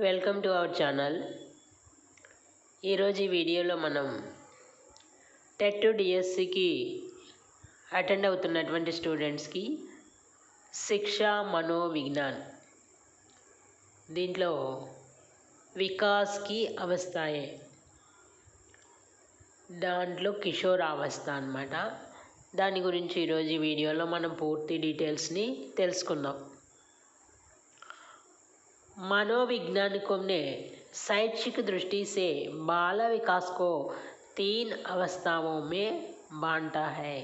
Welcome to our channel. ఈరోజు ఈ వీడియోలో మనం టెట్ డిఎస్సికి అటెండ్ అవుతున్నటువంటి స్టూడెంట్స్కి శిక్ష మనోవిజ్ఞాన్. దీంట్లో వికాస్కి అవస్థాయే. దాంట్లో కిషోర్ అవస్థ అనమాట దాని గురించి ఈరోజు ఈ వీడియోలో మనం పూర్తి డీటెయిల్స్ని తెలుసుకుందాం. मनोवैज्ञानिकों ने शैक्षिक दृष्टि से बाल विकास को तीन अवस्थाओं में बांटा है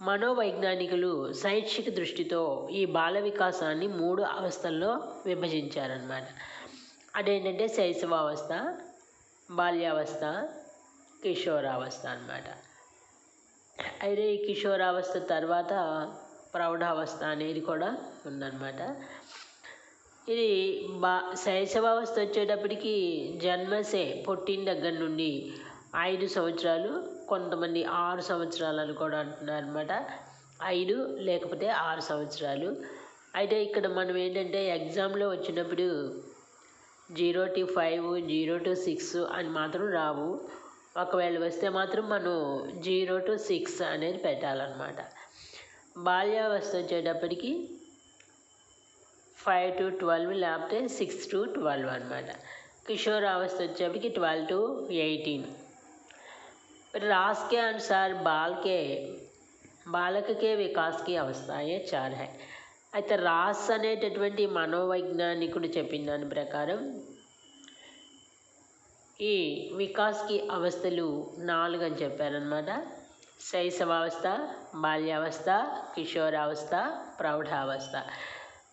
మనోవైజ్ఞానికులు శైక్షిక దృష్టితో ఈ బాల వికాసాన్ని మూడు అవస్థల్లో విభజించారనమాట అదేంటంటే శైశవావస్థ బాల్యావస్థ కిషోరావస్థ అన్నమాట అయితే ఈ కిషోరావస్థ తర్వాత ప్రౌఢావస్థ అనేది కూడా ఉందన్నమాట ఇది బా శైశవావస్థ వచ్చేటప్పటికి జన్మసే పుట్టిన దగ్గర నుండి ఐదు సంవత్సరాలు కొంతమంది ఆరు సంవత్సరాలు అని కూడా అంటున్నారు అనమాట ఐదు లేకపోతే ఆరు సంవత్సరాలు. అయితే ఇక్కడ మనం ఏంటంటే ఎగ్జామ్లో వచ్చినప్పుడు zero to five zero to six అని మాత్రం రావు. ఒకవేళ వస్తే మాత్రం మనం జీరో టు సిక్స్ అనేది పెట్టాలన్నమాట. బాల్యావస్థ వచ్చేటప్పటికి ఫైవ్ టు ట్వెల్వ్ లేకపోతే సిక్స్ టు ట్వెల్వ్ అనమాట किशोरावस्था వచ్చేప్పటికి ట్వెల్వ్ టు ఎయిటీన్ रास के अनुसार बाल के బాలక కే వికాస్ కి అవస్థాయే చార్ హై అయితే రాస్ అనేటటువంటి మనోవైజ్ఞానికుడు చెప్పిన దాని ప్రకారం ఈ వికాస్కి అవస్థలు నాలుగు అని చెప్పారనమాట శైశవావస్థ బాల్యావస్థ కిషోరావస్థ ప్రౌఢావస్థ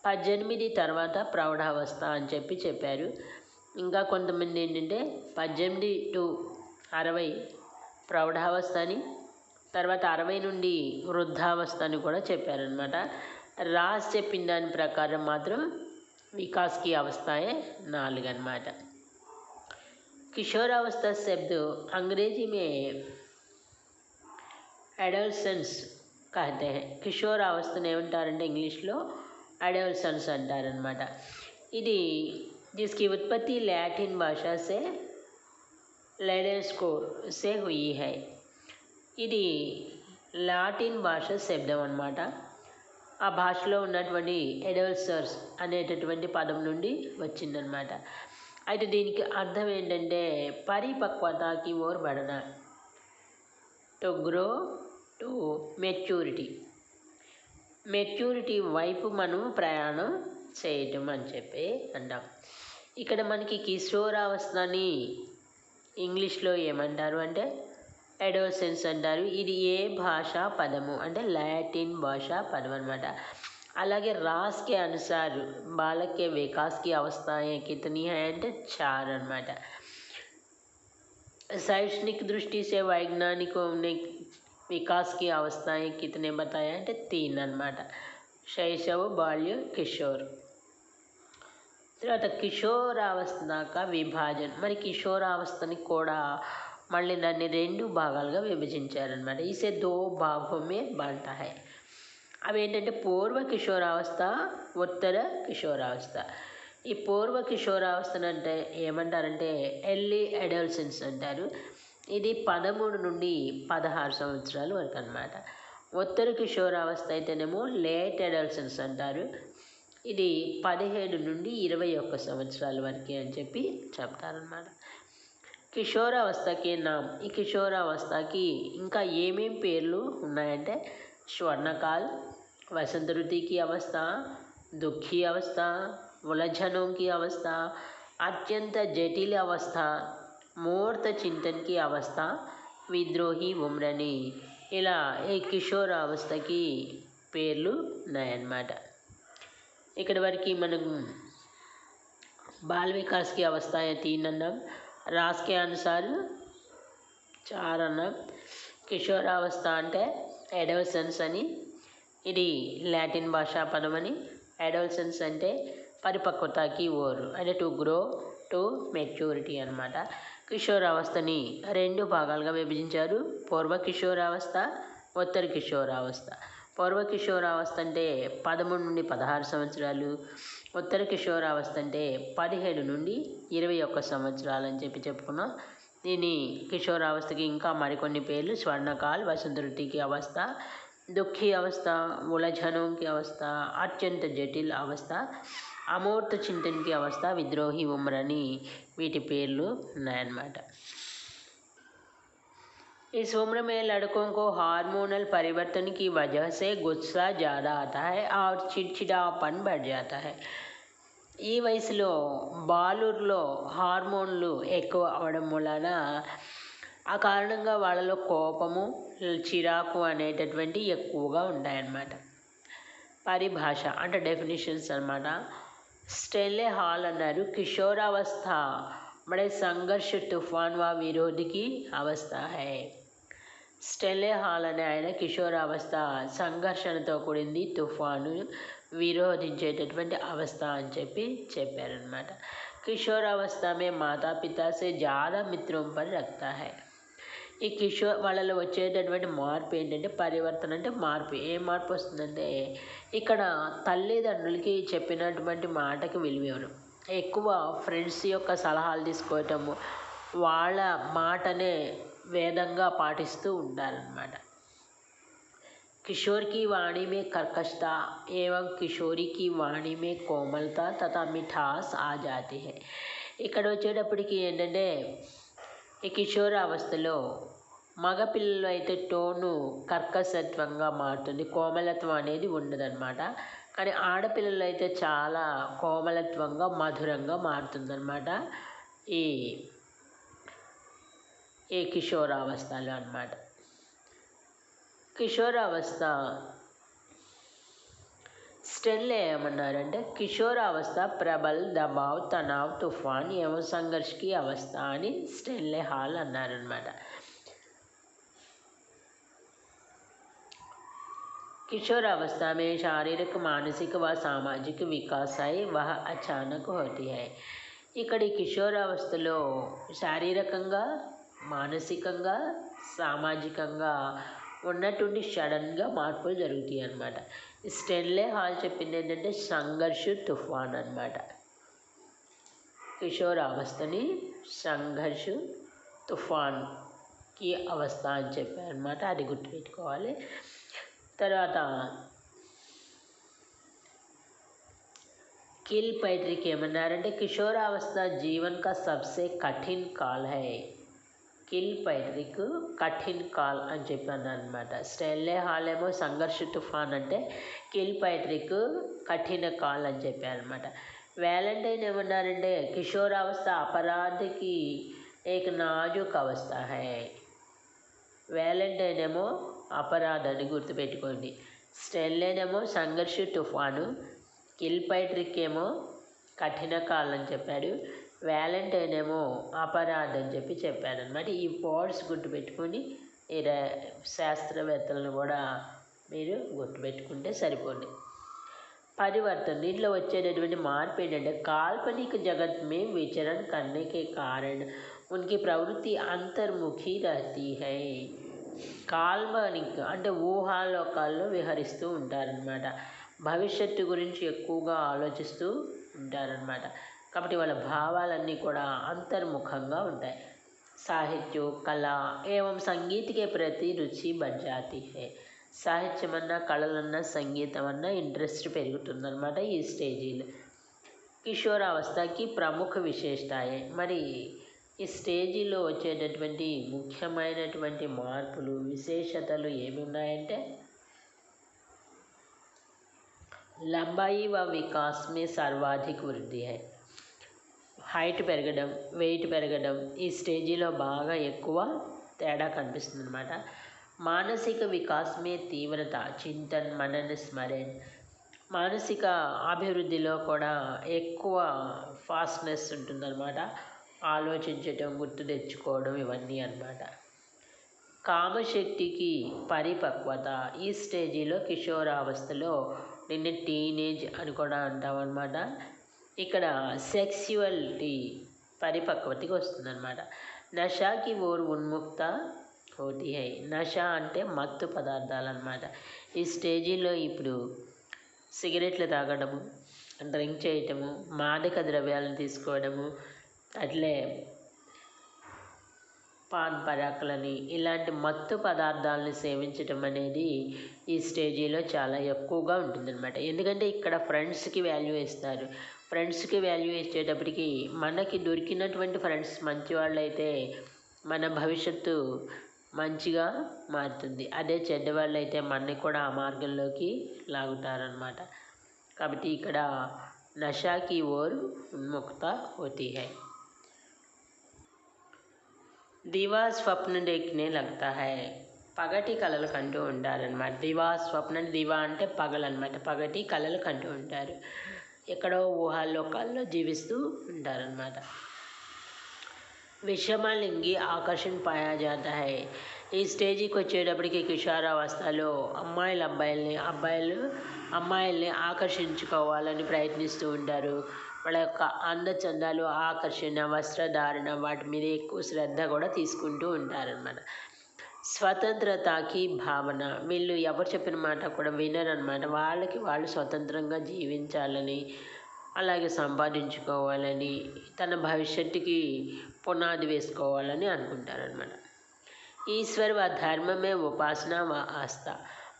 పద్దెనిమిది తర్వాత ప్రౌఢావస్థ అని చెప్పి చెప్పారు ఇంకా కొంతమంది ఏంటంటే పద్దెనిమిది టు అరవై ప్రౌఢావస్థ అని తర్వాత అరవై నుండి వృద్ధావస్థ అని కూడా చెప్పారనమాట రాస్ చెప్పిన దాని ప్రకారం మాత్రం వికాస్కి అవస్థయే నాలుగు అనమాట किशोरावस्था शब्द अंग्रेजी में అడల్సన్స్ कहते हैं కిషోరావస్థను ఏమంటారంటే ఇంగ్లీష్లో అడల్సన్స్ అంటారనమాట ఇది దీనికి ఉత్పత్తి లాటిన్ భాష సే లెడెస్కో సే హుయి హై. ఇది లాటిన్ భాష శబ్దం అనమాట ఆ భాషలో ఉన్నటువంటి ఎడల్సర్స్ అనేటటువంటి పదం నుండి వచ్చిందనమాట అయితే దీనికి అర్థం ఏంటంటే పరిపక్వతకి ఓర్బడన to grow to maturity. Maturity వైపు మనం ప్రయాణం చేయటం అని చెప్పి అంటాం ఇక్కడ మనకి కిషోరావస్థని ఇంగ్లీష్లో ఏమంటారు అంటే ఎడోసెన్స్ అంటారు ఇది ఏ భాషా పదము అంటే లాటిన్ భాషా పదం అనమాట అలాగే रास के अनुसार बालक के विकास की अवस्थाएं कितनी हैं అంటే चार అనమాట शैक्षणिक दृष्टि से वैज्ञानिकों ने विकास की अवस्थाएं कितने बताया అంటే तीन అనమాట శైశవ బాల్య కిషోర్ తర్వాత కిషోరావస్థ దాకా విభాజన మరి కిషోరావస్థని కూడా మళ్ళీ దాన్ని రెండు భాగాలుగా విభజించారనమాట ఇసే దో భాగమే బాంటా హై అవి ఏంటంటే పూర్వ కిషోరావస్థ ఉత్తర కిషోరావస్థ ఈ పూర్వ కిషోరావస్థను అంటే ఏమంటారంటే ఎర్లీ అడల్సెన్స్ అంటారు ఇది పదమూడు నుండి పదహారు సంవత్సరాల వరకు అనమాట ఉత్తర కిషోరావస్థ అయితేనేమో లేట్ అడల్సన్స్ అంటారు. ఇది పదిహేడు నుండి ఇరవై ఒక్క సంవత్సరాల వరకే అని చెప్పి చెప్తారనమాట కిషోరావస్థకి నా ఈ కిషోరావస్థకి ఇంకా ఏమేం పేర్లు ఉన్నాయంటే స్వర్ణకాల్ వసంత ఋతుకి అవస్థ దుఃఖీ అవస్థ ఉలజనోంకి అవస్థ అత్యంత జటిల అవస్థ ముహూర్త చింతన్కి అవస్థ విద్రోహి ఉమ్రని. ఇలా ఈ కిషోరావస్థకి పేర్లు ఉన్నాయన్నమాట. ఇక్కడ వరకు మనం బాల్వికాస్కి అవస్థ తీన్ అన్నాం రాస్కే అనుసార్ చార్ అన్నాం కిషోరావస్థ అంటే అడోల్సెన్స్ అని. ఇది లాటిన్ భాషా పదమని. అని అంటే పరిపక్వతకి ఓరు. అంటే టు గ్రో టు మెచ్యూరిటీ అనమాట కిషోరావస్థని రెండు భాగాలుగా విభజించారు. పూర్వ కిషోరావస్థ ఉత్తర కిషోరావస్థ. పూర్వ కిషోరావస్థ అంటే పదమూడు నుండి పదహారు సంవత్సరాలు. ఉత్తర కిషోరావస్థ అంటే పదిహేడు నుండి ఇరవై ఒక్క సంవత్సరాలు అని చెప్పి చెప్పుకున్నాం. దీని కిషోరావస్థకి ఇంకా మరికొన్ని పేర్లు. స్వర్ణకాల్ రుటికి అవస్థ దుఃఖీ అవస్థ ఉలజనంకి అవస్థ అత్యంత జటిల్ అవస్థ అమూర్త చింతన్కి అవస్థ విద్రోహి ఉమ్రని వీటి పేర్లు ఉన్నాయన్నమాట इस उम्र में लड़कों को हार्मोनल परिवर्तन की वजह से गुस्सा ज़्यादा आता है और चिड़चिड़ापन बढ़ जाता है ఈ వయసులో బాలుర్లో హార్మోన్లు ఎక్కువ అవడం వలన ఆ కారణంగా వాళ్ళలో కోపము చిరాకు అనేటటువంటి ఎక్కువగా ఉంటాయన్నమాట పరిభాష అంటే డెఫినేషన్స్ అనమాట స్టెల్లే హాల్ అన్నారు. కిషోరావస్థ. మడే సంఘర్ష తుఫాన్ వా విరోధికి అవస్థ హై. స్టెల్లే హాల్ అనే ఆయన కిషోరావస్థ సంఘర్షణతో కూడింది తుఫాను విరోధించేటటువంటి అవస్థ అని చెప్పి చెప్పారనమాట కిషోరావస్థ మే మాతా పితా సే జ్యాదా మిత్రం పని రక్తా హై. ఈ కిషోర్ వాళ్ళలో వచ్చేటటువంటి మార్పు ఏంటంటే పరివర్తన అంటే మార్పు ఏ మార్పు వస్తుందంటే ఇక్కడ తల్లిదండ్రులకి చెప్పినటువంటి మాటకి విలువ ఇవ్వడం ఎక్కువ ఫ్రెండ్స్ యొక్క సలహాలు తీసుకోవటము వాళ్ళ మాటనే వేదంగా పాటిస్తూ ఉంటారనమాట किशोर की वाणी में कर्कशता एवं किशोरी की वाणी में कोमलता तथा मिठास आ जाती है ఇక్కడ వచ్చేటప్పటికి ఏంటంటే ఈ కిషోర అవస్థలో మగపిల్లలు అయితే టోను కర్కశత్వంగా మారుతుంది. కోమలత్వం అనేది ఉండదన్నమాట. కానీ ఆడపిల్లలు అయితే చాలా కోమలత్వంగా మధురంగా మారుతుందన్నమాట. ఈ ఈ కిషోరావస్థలో అన్నమాట. కిషోరావస్థ స్టెల్ ఏమన్నారంటే కిషోరావస్థ ప్రబల్ దబావ్ తనావ్ తుఫాన్ ఏమో సంఘర్ష్కి అవస్థ అని స్టెన్లే హాల్ అన్నారనమాట किशोरावस्था में शारीरिक मानसिक व सामाजिक विकास है वह अचानक होती है ఇక్కడ ఈ కిషోరావస్థలో శారీరకంగా మానసికంగా సామాజికంగా ఉన్నటువంటి సడన్గా మార్పులు జరుగుతాయి అన్నమాట స్టెన్లే హాల్ చెప్పింది ఏంటంటే సంఘర్ష తుఫాన్ అన్నమాట కిషోరావస్థని సంఘర్ష తుఫాన్కి అవస్థ అని చెప్పారనమాట అది గుర్తుపెట్టుకోవాలి తర్వాత కిల్ పైట్రిక్ ఏమన్నారంటే కిషోరావస్థ జీవన్ కా సబ్సే కఠిన్ కాల్ హై కిల్ పైట్రిక్ కఠిన్ కాల్ అని చెప్పాను అనమాట స్టెల్లే హాల్ ఏమో సంఘర్ష తుఫాన్ అంటే కిల్ పైట్రిక్ కఠిన కాల్ అని చెప్పాను అనమాట వ్యాలంటైన్ ఏమన్నారంటే కిషోరావస్థ అపరాధికి ఏక నాజుక్ అవస్థ హై వ్యాలంటైన్ ఏమో అపరాధాన్ని గుర్తుపెట్టుకోండి. స్టెల్లెన్ ఏమో సంఘర్ష తుఫాను కిల్పైట్రిక్ ఏమో కఠిన కాలం అని చెప్పాడు వ్యాలంటైన్ ఏమో అపరాధ అని చెప్పి చెప్పాడు అనమాట ఈ వర్డ్స్ గుర్తుపెట్టుకొని ఈ శాస్త్రవేత్తలను కూడా మీరు గుర్తుపెట్టుకుంటే సరిపోండి. పరివర్తన దీంట్లో వచ్చేటటువంటి మార్పు ఏంటంటే కాల్పనిక జగత్ మే విచరణ కన్నకే కారణం కారణ ఉనికి ప్రవృత్తి అంతర్ముఖి రహతీ హై. కాల్పనిక్ అంటే ఊహాలోకాల్లో విహరిస్తూ ఉంటారనమాట భవిష్యత్తు గురించి ఎక్కువగా ఆలోచిస్తూ ఉంటారనమాట కాబట్టి వాళ్ళ భావాలన్నీ కూడా అంతర్ముఖంగా ఉంటాయి. సాహిత్యం కళ ఏవం సంగీతకే ప్రతి రుచి బజాతి హే. సాహిత్యం అన్నా కళలన్నా సంగీతం అన్నా ఇంట్రెస్ట్ పెరుగుతుందన్నమాట ఈ స్టేజీలు. కిషోరావస్థకి ప్రముఖ విశేషతాయే. మరి ఈ స్టేజీలో వచ్చేటటువంటి ముఖ్యమైనటువంటి మార్పులు విశేషతలు ఏమి ఉన్నాయంటే లంబాయి వ వికాస్ మే సర్వాధిక వృద్ధి హై హైట్ పెరగడం వెయిట్ పెరగడం ఈ స్టేజీలో బాగా ఎక్కువ తేడా కనిపిస్తుంది అనమాట మానసిక వికాసమే తీవ్రత చింతన్ మనన్ స్మరణ్. మానసిక అభివృద్ధిలో కూడా ఎక్కువ ఫాస్ట్నెస్ ఉంటుందన్నమాట. ఆలోచించటం గుర్తు తెచ్చుకోవడం ఇవన్నీ అన్నమాట. కామశక్తికి పరిపక్వత ఈ స్టేజీలో కిషోరావస్థలో నిన్న టీనేజ్ అని కూడా అంటాం అనమాట ఇక్కడ సెక్సువల్టీ పరిపక్వతకి వస్తుందన్నమాట. నషాకి ఓర్ ఉన్ముక్త హోతీ హై. నష అంటే మత్తు పదార్థాలు అన్నమాట ఈ స్టేజీలో ఇప్పుడు సిగరెట్లు తాగడము డ్రింక్ చేయటము మాదక ద్రవ్యాలను తీసుకోవడము అట్లే పాన్ పరాకులని ఇలాంటి మత్తు పదార్థాలను సేవించటం అనేది ఈ స్టేజీలో చాలా ఎక్కువగా ఉంటుందన్నమాట. ఎందుకంటే ఇక్కడ ఫ్రెండ్స్కి వాల్యూ ఇస్తారు. ఫ్రెండ్స్కి వాల్యూ ఇచ్చేటప్పటికి మనకి దొరికినటువంటి ఫ్రెండ్స్ మంచి వాళ్ళైతే మన భవిష్యత్తు మంచిగా మారుతుంది. అదే చెడ్డవాళ్ళు అయితే మనని కూడా ఆ మార్గంలోకి లాగుతారనమాట కాబట్టి ఇక్కడ నషాకి ఓర్ ఉన్ముక్త హోతీ హై. దివా స్వప్న డెక్నే లగ్తా హై పగటి కళలు కంటూ ఉంటారనమాట దివా స్వప్న దివా అంటే పగలన్నమాట పగటి కళలు కంటూ ఉంటారు ఎక్కడో ఊహాలోకాల్లో జీవిస్తూ ఉంటారనమాట విషమలింగి ఆకర్షణ పాయా హై ఈ స్టేజీకి వచ్చేటప్పటికి కిషోరావస్థలో అమ్మాయిలు అబ్బాయిల్ని అబ్బాయిలు అమ్మాయిల్ని ఆకర్షించుకోవాలని ప్రయత్నిస్తూ ఉంటారు. వాళ్ళ యొక్క అందచందాలు ఆకర్షణ వస్త్రధారణ వాటి మీద ఎక్కువ శ్రద్ధ కూడా తీసుకుంటూ ఉంటారనమాట స్వతంత్రతకి భావన. వీళ్ళు ఎవరు చెప్పిన మాట కూడా వినరనమాట వాళ్ళకి వాళ్ళు స్వతంత్రంగా జీవించాలని అలాగే సంపాదించుకోవాలని తన భవిష్యత్తుకి పునాది వేసుకోవాలని అనుకుంటారనమాట ఈశ్వర్ ఆ ధర్మమే ఉపాసన వా ఆస్థ.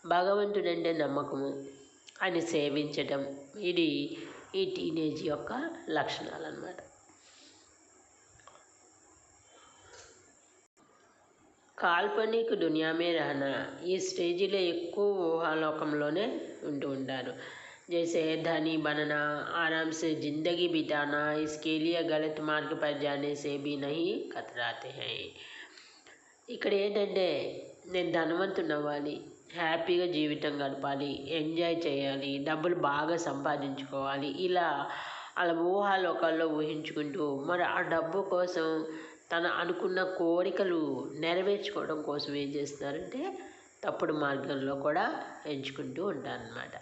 భగవంతుడంటే నమ్మకము. అని సేవించటం. ఇది ఈ టీనేజ్ యొక్క లక్షణాలు అన్నమాట కాల్పనిక దునియామే రహనా ఈ స్టేజీలో ఎక్కువ ఊహాలోకంలోనే ఉంటూ ఉంటారు जैसे धनी बनना आराम से ज़िंदगी बिताना इसके लिए गलत मार्ग पर जाने से भी नहीं कतराते हैं ఇక్కడ ఏంటంటే నేను ధనవంతుని అవ్వాలి హ్యాపీగా జీవితం గడపాలి ఎంజాయ్ చేయాలి డబ్బులు బాగా సంపాదించుకోవాలి. ఇలా అలా ఊహాలోకాల్లో ఊహించుకుంటూ మరి ఆ డబ్బు కోసం తన అనుకున్న కోరికలు నెరవేర్చుకోవడం కోసం ఏం చేస్తున్నారంటే తప్పుడు మార్గంలో కూడా ఎంచుకుంటూ ఉంటారన్నమాట.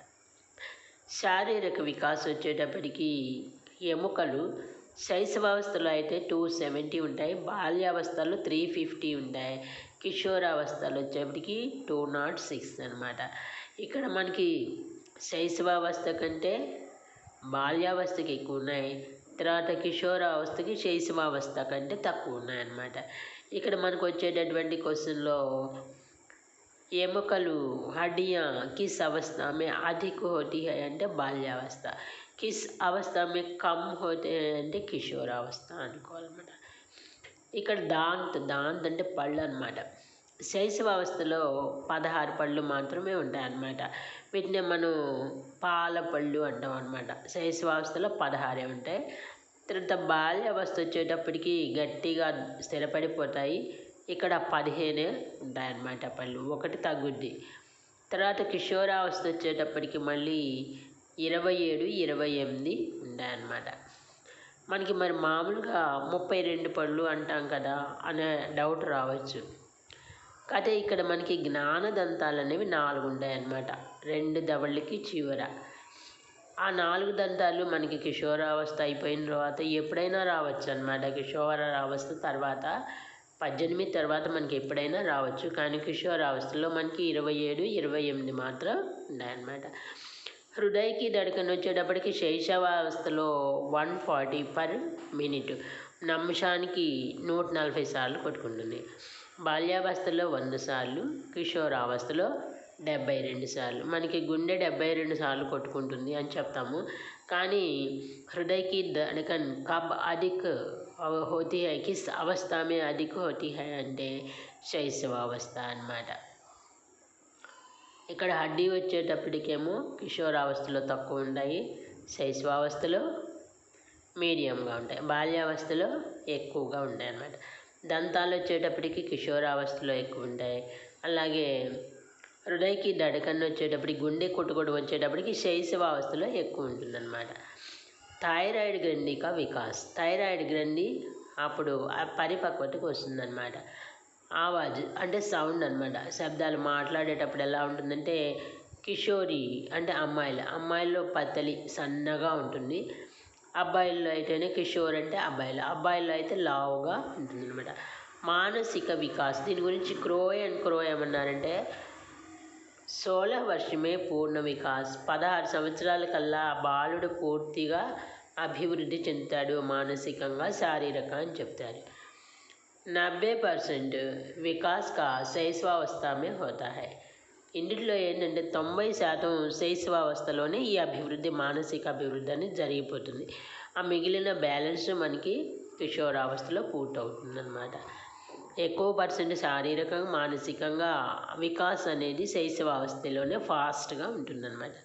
శారీరక వికాసం వచ్చేటప్పటికి ఎముకలు శైశవావస్థలో అయితే టూ సెవెంటీ ఉంటాయి బాల్యావస్థలో త్రీ ఫిఫ్టీ ఉంటాయి. కిషోరావస్థలు వచ్చేప్పటికి టూ నాట్ సిక్స్ అనమాట ఇక్కడ మనకి శైశవావస్థ కంటే బాల్యావస్థకి ఎక్కువ ఉన్నాయి తర్వాత కిషోరావస్థకి శైశవావస్థ కంటే తక్కువ ఉన్నాయన్నమాట ఇక్కడ మనకు వచ్చేటటువంటి క్వశ్చన్లో ఎముకలు హడియా కిస్ అవస్థ మే అధిక హోటి అంటే బాల్యావస్థ. కిస్ అవస్థ మే కమ్ హోతే అంటే కిషోరావస్థ అనుకోవాలన్నమాట. ఇక్కడ దాంత్ దాంత్ అంటే పళ్ళు అనమాట శైశవావస్థలో పదహారు పళ్ళు మాత్రమే ఉంటాయన్నమాట. వీటిని మనం పాల పళ్ళు అంటాం అనమాట శైశవావస్థలో పదహారే ఉంటాయి. తర్వాత బాల్యావస్థ వచ్చేటప్పటికి గట్టిగా స్థిరపడిపోతాయి. ఇక్కడ పదిహేనే ఉంటాయన్నమాట పళ్ళు. ఒకటి తగ్గుద్ది. తర్వాత కిషోరావస్థ వచ్చేటప్పటికి మళ్ళీ ఇరవై ఏడు ఇరవై ఎనిమిది ఉంటాయన్నమాట. మనకి మరి మామూలుగా ముప్పై రెండు పళ్ళు అంటాం కదా అనే డౌట్ రావచ్చు. కాకపోతే ఇక్కడ మనకి జ్ఞానదంతాలు అనేవి నాలుగు ఉంటాయన్నమాట. రెండు దవళ్ళకి చివర. ఆ నాలుగు దంతాలు మనకి కిషోరావస్థ అయిపోయిన తర్వాత ఎప్పుడైనా రావచ్చు అనమాట కిషోరావస్థ తర్వాత పద్దెనిమిది తర్వాత మనకి ఎప్పుడైనా రావచ్చు. కానీ కిషోరావస్థలో మనకి ఇరవై ఏడు ఇరవై ఎనిమిది మాత్రం ఉన్నాయన్నమాట. హృదయకి దడకను వచ్చేటప్పటికి శైశవావస్థలో వన్ ఫార్టీ పర్ మినిట్ నిమిషానికి నూట నలభై సార్లు కొట్టుకుంటుంది. బాల్యావస్థలో వంద సార్లు కిషోరావస్థలో డెబ్బై రెండు సార్లు. మనకి గుండె డెబ్బై రెండు సార్లు కొట్టుకుంటుంది అని చెప్తాము. కానీ హృదయకి దడకన్ కబ్ అధిక్ హోతీ అవస్థమే అధిక అవస్థ మే హై అంటే శైశవావస్థ అనమాట ఇక్కడ హడ్డీ వచ్చేటప్పటికేమో కిషోరావస్థలో తక్కువ ఉంటాయి శైశవావస్థలో మీడియంగా ఉంటాయి బాల్యావస్థలో ఎక్కువగా ఉంటాయి అన్నమాట. దంతాలు వచ్చేటప్పటికి కిషోరావస్థలో ఎక్కువ ఉంటాయి. అలాగే హృదయకి దడకన్ను వచ్చేటప్పటికి గుండె కొట్టుకోవడం వచ్చేటప్పటికి శైశవావస్థలో ఎక్కువ ఉంటుందన్నమాట. థైరాయిడ్ గ్రంథిక వికాస్. థైరాయిడ్ గ్రంథి అప్పుడు పరిపక్వతకు వస్తుందన్నమాట. ఆవాజ్ అంటే సౌండ్ అనమాట శబ్దాలు మాట్లాడేటప్పుడు ఎలా ఉంటుందంటే కిషోరి అంటే అమ్మాయిలు. అమ్మాయిల్లో పత్తలి సన్నగా ఉంటుంది. అబ్బాయిల్లో అయితేనే కిషోర్ అంటే అబ్బాయిలు. అబ్బాయిల్లో అయితే లావుగా ఉంటుంది అనమాట మానసిక వికాస్. దీని గురించి క్రోయ్ అండ్ క్రోయ్ ఏమన్నారంటే సోలహ వర్షమే పూర్ణ వికాస్. పదహారు సంవత్సరాల కల్లా బాలుడు పూర్తిగా అభివృద్ధి చెందుతాడు మానసికంగా శారీరక అని చెప్తారు. నబ్బే పర్సెంట్ వికాస్ కా శైశవావస్థ మే హోతా హై ఇందులో ఏంటంటే తొంభై శాతం శైశవావస్థలోనే ఈ అభివృద్ధి మానసిక అభివృద్ధి అనేది జరిగిపోతుంది ఆ మిగిలిన బ్యాలెన్స్ మనకి కిషోరావస్థలో పూర్తవుతుంది అనమాట ఎక్కువ పర్సెంట్ శారీరకంగా మానసికంగా వికాస్ అనేది శైశవావస్థలోనే ఫాస్ట్గా ఉంటుందన్నమాట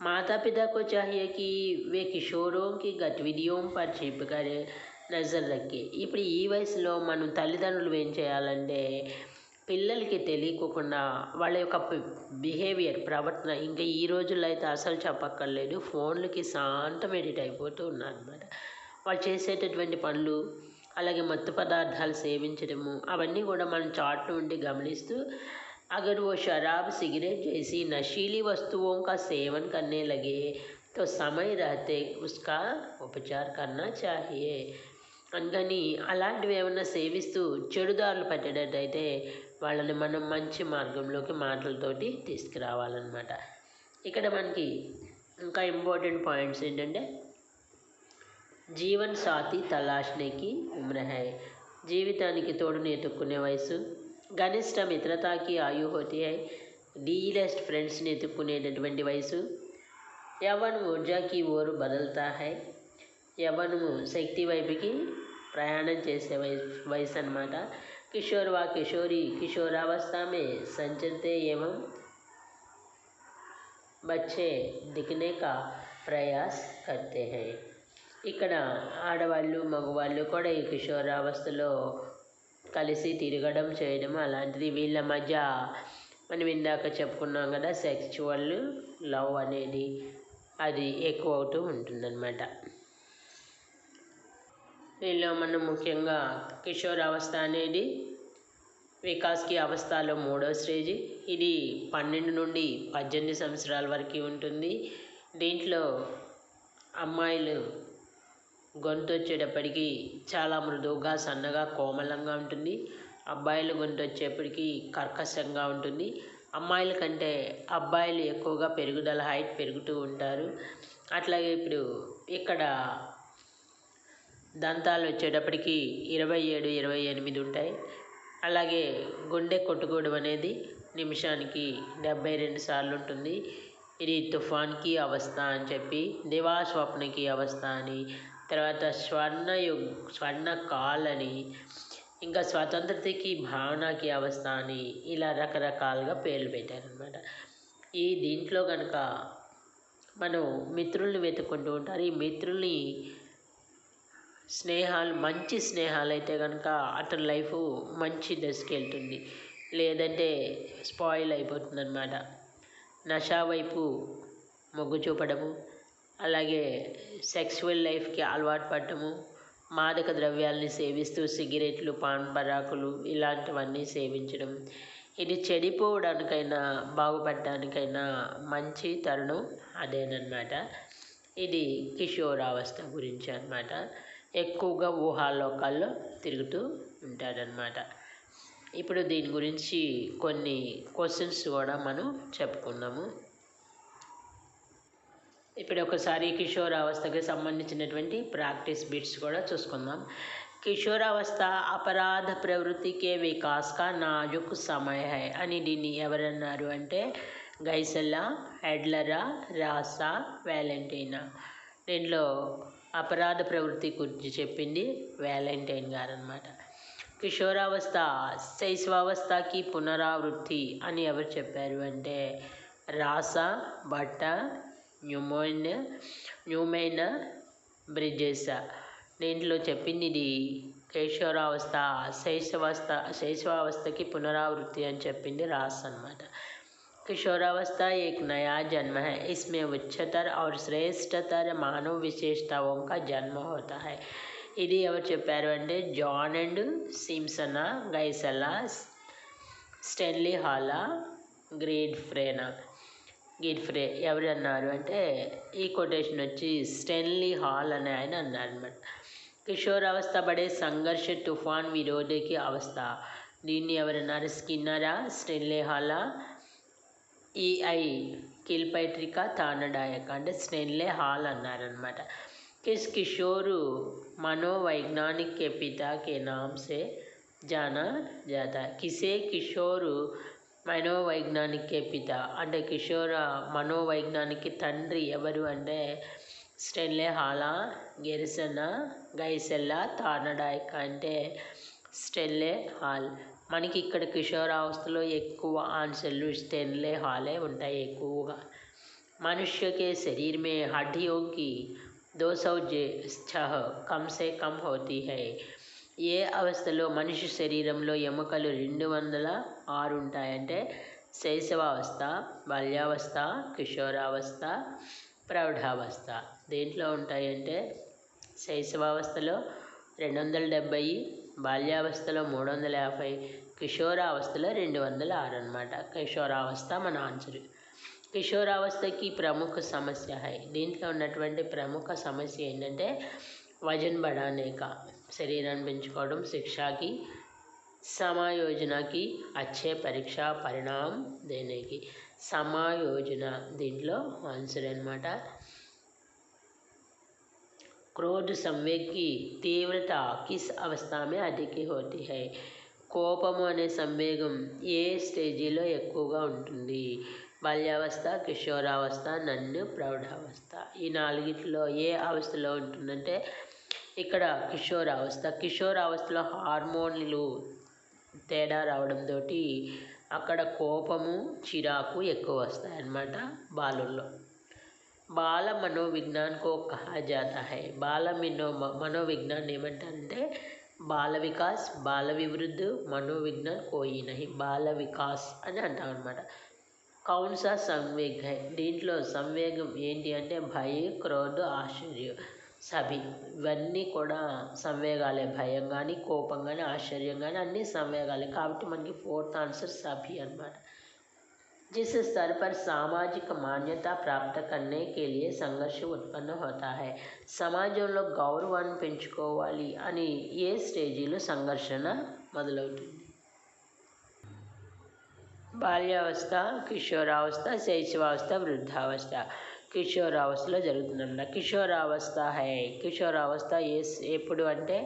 माता पिता को चाहिए कि वे किशोरों की गतिविधियों पर छिपकर నజర్ రక్కి ఇప్పుడు ఈ వయసులో మనం తల్లిదండ్రులు ఏం చేయాలంటే పిల్లలకి తెలియకోకుండా వాళ్ళ యొక్క బిహేవియర్ ప్రవర్తన ఇంకా ఈ రోజుల్లో అయితే అసలు చెప్పక్కర్లేదు ఫోన్లకి శాంతం ఎడిట్ అయిపోతూ ఉన్నారనమాట వాళ్ళు చేసేటటువంటి పనులు అలాగే మత్తు పదార్థాలు సేవించడము అవన్నీ కూడా మనం చాట్ నుండి గమనిస్తూ अगर वो शराब सिगरेट जैसी नशीली वस्तुओं का सेवन करने लगे तो समय रहते उसका उपचार करना चाहिए అందుకని అలాంటివి ఏమైనా సేవిస్తూ చెడుదారులు పట్టేటట్టయితే వాళ్ళని మనం మంచి మార్గంలోకి మాటలతోటి తీసుకురావాలన్నమాట. ఇక్కడ మనకి ఇంకా ఇంపార్టెంట్ పాయింట్స్ ఏంటంటే జీవన్ సాథి తలాష్నేకి ఉమ్రహాయ్ జీవితానికి తోడుని ఎత్తుక్కునే వయసు గనిష్ట మిత్రతాకి ఆయు హోతి హై డీలెస్ట్ ఫ్రెండ్స్ని ఎత్తుక్కునేటటువంటి వయసు యవన్ ఊర్జాకి ఓరు బదల్తా హై. యవనము శక్తి వైపుకి ప్రయాణం చేసే వయసు అనమాట కిషోర్ వా కిషోరి కిషోరావస్థామే సంచతే ఏమం? బచ్చే దిక్నే కా ప్రయాస్ కర్తే హై. ఇక్కడ ఆడవాళ్ళు మగవాళ్ళు కూడా ఈ కిషోరావస్థలో కలిసి తిరగడం చేయడం అలాంటిది. వీళ్ళ మధ్య మనం ఇందాక చెప్పుకున్నాం కదా సెక్చువల్ లవ్ అనేది అది ఎక్కువ అవుతూ ఉంటుందన్నమాట. దీనిలో మనం ముఖ్యంగా కిషోరావస్థ అనేది వికాస్కి అవస్థలో మూడో స్టేజ్. ఇది పన్నెండు నుండి పద్దెనిమిది సంవత్సరాల వరకు ఉంటుంది. దీంట్లో అమ్మాయిలు గొంతు వచ్చేటప్పటికి చాలా మృదువుగా సన్నగా కోమలంగా ఉంటుంది. అబ్బాయిలు గొంతు వచ్చేప్పటికి కర్కశంగా ఉంటుంది. అమ్మాయిల కంటే అబ్బాయిలు ఎక్కువగా పెరుగుదల హైట్ పెరుగుతూ ఉంటారు. అట్లాగే ఇప్పుడు ఇక్కడ దంతాలు వచ్చేటప్పటికి ఇరవై ఏడు ఇరవై ఎనిమిది ఉంటాయి. అలాగే గుండె కొట్టుకోవడం అనేది నిమిషానికి డెబ్బై రెండు సార్లు ఉంటుంది. ఇది తుఫాన్కి అవస్థ అని చెప్పి దివా స్వప్నకి అవస్థ అని తర్వాత స్వర్ణ యుగ్ స్వర్ణ కాల్ అని ఇంకా స్వతంత్రతకి భావనకి అవస్థ అని ఇలా రకరకాలుగా పేర్లు పెట్టారనమాట ఈ దీంట్లో కనుక మనం మిత్రుల్ని వెతుక్కుంటూ ఉంటారు. ఈ మిత్రుల్ని స్నేహాలు మంచి స్నేహాలు అయితే కనుక అతని లైఫ్ మంచి దశకి వెళ్తుంది. లేదంటే స్పాయిల్ అయిపోతుంది అనమాట నషా వైపు మొగ్గు చూపడము అలాగే సెక్సువల్ లైఫ్కి అలవాటు పడటము మాదక ద్రవ్యాలని సేవిస్తూ సిగరెట్లు పాన్ పరాకులు ఇలాంటివన్నీ సేవించడం ఇది చెడిపోవడానికైనా బాగుపడడానికైనా మంచి తరుణం అదేనమాట ఇది కిషోరావస్థ గురించి అనమాట ఎక్కువగా ఊహాలోకాల్లో తిరుగుతూ ఉంటాడనమాట ఇప్పుడు దీని గురించి కొన్ని క్వశ్చన్స్ కూడా మనం చెప్పుకుందాము. ఇప్పుడు ఒకసారి కిషోరావస్థకి సంబంధించినటువంటి ప్రాక్టీస్ బిట్స్ కూడా చూసుకుందాం. కిషోరావస్థ అపరాధ ప్రవృత్తికే వికాస్కా నాజుక్ సమయ హై అని దీన్ని ఎవరన్నారు అంటే గైసల్లా ఎడ్లరా రాసా వ్యాలంటీనా? దీంట్లో అపరాధ ప్రవృత్తి గురించి చెప్పింది వ్యాలంటైన్ గారు అనమాట కిషోరావస్థ శైశవావస్థకి పునరావృత్తి అని ఎవరు చెప్పారు అంటే రాస భట్ట న్యూమోన్ న్యూమైన్ బ్రిడ్జెస్. దీంట్లో చెప్పింది ఇది కిషోరావస్థ శైశవావస్థ శైశవావస్థకి పునరావృత్తి అని చెప్పింది రాస్ అనమాట किशोरावस्था एक नया जन्म है इसमें उच्चतर और श्रेष्ठतर मानव विशेषताओं का जन्म होता है ఇది ఎవరు చెప్పారు అంటే జాన్ అండ్ సిమ్సనా గైసలా స్టెన్లీ హాలా గ్రేడ్ ఫ్రేనా గిడ్ ఫ్రే ఎవరు అన్నారు అంటే ఈ కొటేషన్ వచ్చి స్టెన్లీ హాల్ అని ఆయన అన్నారు అనమాట కిషోరావస్థ బడే సంఘర్ష తుఫాన్ విరోధికి అవస్థ దీన్ని ఎవరన్నారు స్కిన్నరా స్టెన్లేహాలా ఈఐ కిల్పైట్రిక తానడాయక అంటే స్టెన్లే హాల్ అన్నారనమాట किस किशोर मनोवैज्ञानिक के पिता के नाम से जाना जाता है किसे किशोर మనోవైజ్ఞానిక పిత అంటే కిషోర మనోవైజ్ఞానిక తండ్రి ఎవరు అంటే స్టెన్లే హాలా గెరిసన గైసెల్లా తార్నడాయక అంటే స్టెన్లే హాల్ మనకి ఇక్కడ కిషోరావస్థలో ఎక్కువ ఆన్సర్లు స్టెన్లే హాలే ఉంటాయి ఎక్కువగా मनुष्य के शरीर में हड्डियों की दो सौ छह कम से कम होती है ఏ అవస్థలో మనిషి శరీరంలో ఎముకలు రెండు వందల ఆరు ఉంటాయంటే శైశవావస్థ బాల్యావస్థ కిషోరావస్థ ప్రౌఢావస్థ దేంట్లో ఉంటాయంటే శైశవావస్థలో రెండు వందల డెబ్బై బాల్యావస్థలో మూడు వందల యాభై కిషోరావస్థలో రెండు వందల ఆరు అనమాట కిషోరావస్థ మన ఆన్సర్. కిషోరావస్థకి ప్రముఖ సమస్య హై. దీంట్లో ఉన్నటువంటి ప్రముఖ సమస్య ఏంటంటే వజన్ బడానేక శరీరాన్ని పెంచుకోవడం శిక్షాకి సమాయోజనకి అచ్చే పరీక్ష పరిణామం దేనికి? సమాయోజన. దీంట్లో ఆన్సర్ అనమాట क्रोध संवेग की तीव्रता किस अवस्था में अधिक होती है కోపము అనే సంవేగం ఏ స్టేజీలో ఎక్కువగా ఉంటుంది బాల్యావస్థ కిషోరావస్థ నన్ను ప్రౌఢావస్థ ఈ నాలుగిట్లో ఏ అవస్థలో ఉంటుందంటే ఇక్కడ కిషోరావస్థ కిషోరావస్థలో హార్మోన్లు తేడా రావడంతో అక్కడ కోపము చిరాకు ఎక్కువ వస్తాయి అన్నమాట బాలుల్లో బాల మనోవిజ్ఞానికో కహా జాతా హై. బాల మినో మనోవిజ్ఞాన్ ఏమంటారంటే బాల వికాస్ బాల వివృద్ధి మనోవిజ్ఞాన్ కోయి నహి బాల వికాస్ అని అంటాం అనమాట కౌన్సా సంవేగ్ హై దీంట్లో సంవేగం ఏంటి అంటే భయ క్రోధ ఆశ్చర్యం సభి. ఇవన్నీ కూడా సంవేగాలే. భయం కానీ కోపం కానీ ఆశ్చర్యం కానీ అన్నీ సంవేగాలే. కాబట్టి మనకి ఫోర్త్ ఆన్సర్ సభి అనమాట जिस स्तर पर सामाजिक मान्यता प्राप्त करने के लिए సంఘర్ష ఉత్పన్న होता है సమాజంలో గౌరవాన్ని పెంచుకోవాలి అని ఏ స్టేజీలో సంఘర్షణ మొదలవుతుంది బాల్యావస్థ కిషోరావస్థ శైశవావస్థ వృద్ధావస్థ కిషోరావస్థలో జరుగుతుందన్నమాట కిషోరావస్థ హై కిషోరావస్థ ఏ ఎప్పుడు అంటే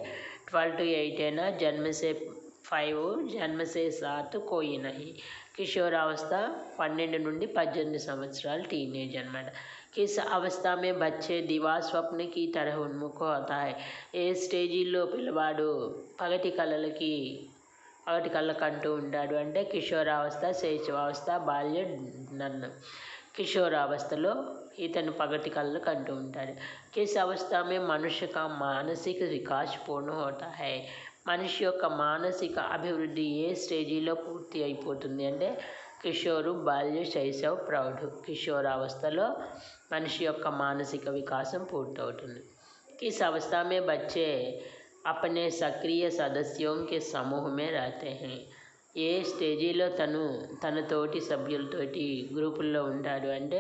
ట్వెల్వ్ టు ఎయిట్ అయినా జన్మసే ఫైవ్ జన్మసే సాత్ కోయి నహి కిషోరావస్థ పన్నెండు నుండి పద్దెనిమిది సంవత్సరాలు టీనేజ్ అనమాట किस अवस्था में बच्चे दिवा स्वप्न की तरह उन्मुख होता है ఏ స్టేజీల్లో పిల్లవాడు పగటి కళలకి పగటి కళ్ళకు అంటూ ఉంటాడు అంటే కిషోరావస్థ శైశవావస్థ బాల్య నన్ను కిషోరావస్థలో ఇతను పగటి కళ్ళకు అంటూ ఉంటాడు కిస్ అవస్థ మే మనుష్య కా మానసిక వికాస్ పూర్ణ హోతా హై మనిషి యొక్క మానసిక అభివృద్ధి ఏ స్టేజీలో పూర్తి అయిపోతుంది అంటే కిషోరు బాల్య శైశవ్ ప్రౌఢు కిషోరావస్థలో మనిషి యొక్క మానసిక వికాసం పూర్తవుతుంది किस अवस्था में बच्चे अपने सक्रिय सदस्यों के समूह में रहते हैं ఏ స్టేజీలో తను తన తోటి సభ్యులతోటి గ్రూపుల్లో ఉంటాడు అంటే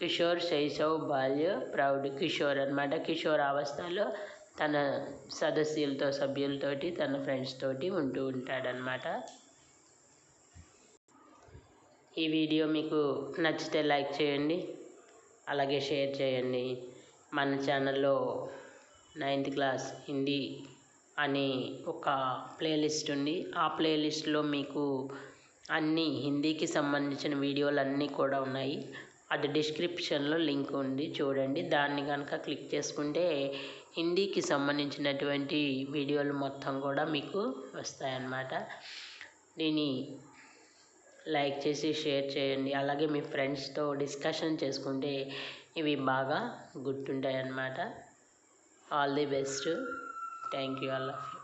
కిషోర్ శైశవ్ బాల్య ప్రౌఢ్ కిషోర్ అనమాట కిషోర్ అవస్థలో తన సదస్యులతో సభ్యులతోటి తన ఫ్రెండ్స్ తోటి ఉంటూ ఉంటాడనమాట ఈ వీడియో మీకు నచ్చితే లైక్ చేయండి అలాగే షేర్ చేయండి. మన ఛానల్లో నైన్త్ క్లాస్ హిందీ అని ఒక ప్లేలిస్ట్ ఉంది. ఆ ప్లేలిస్ట్లో మీకు అన్ని హిందీకి సంబంధించిన వీడియోలు అన్నీ కూడా ఉన్నాయి. అది డిస్క్రిప్షన్లో లింక్ ఉంది చూడండి. దాన్ని కనుక క్లిక్ చేసుకుంటే హిందీకి సంబంధించినటువంటి వీడియోలు మొత్తం కూడా మీకు వస్తాయన్నమాట. దీన్ని లైక్ చేసి షేర్ చేయండి. అలాగే మీ ఫ్రెండ్స్తో డిస్కషన్ చేసుకుంటే ఇవి బాగా గుర్తుంటాయి అన్నమాట all the best. Thank you all of you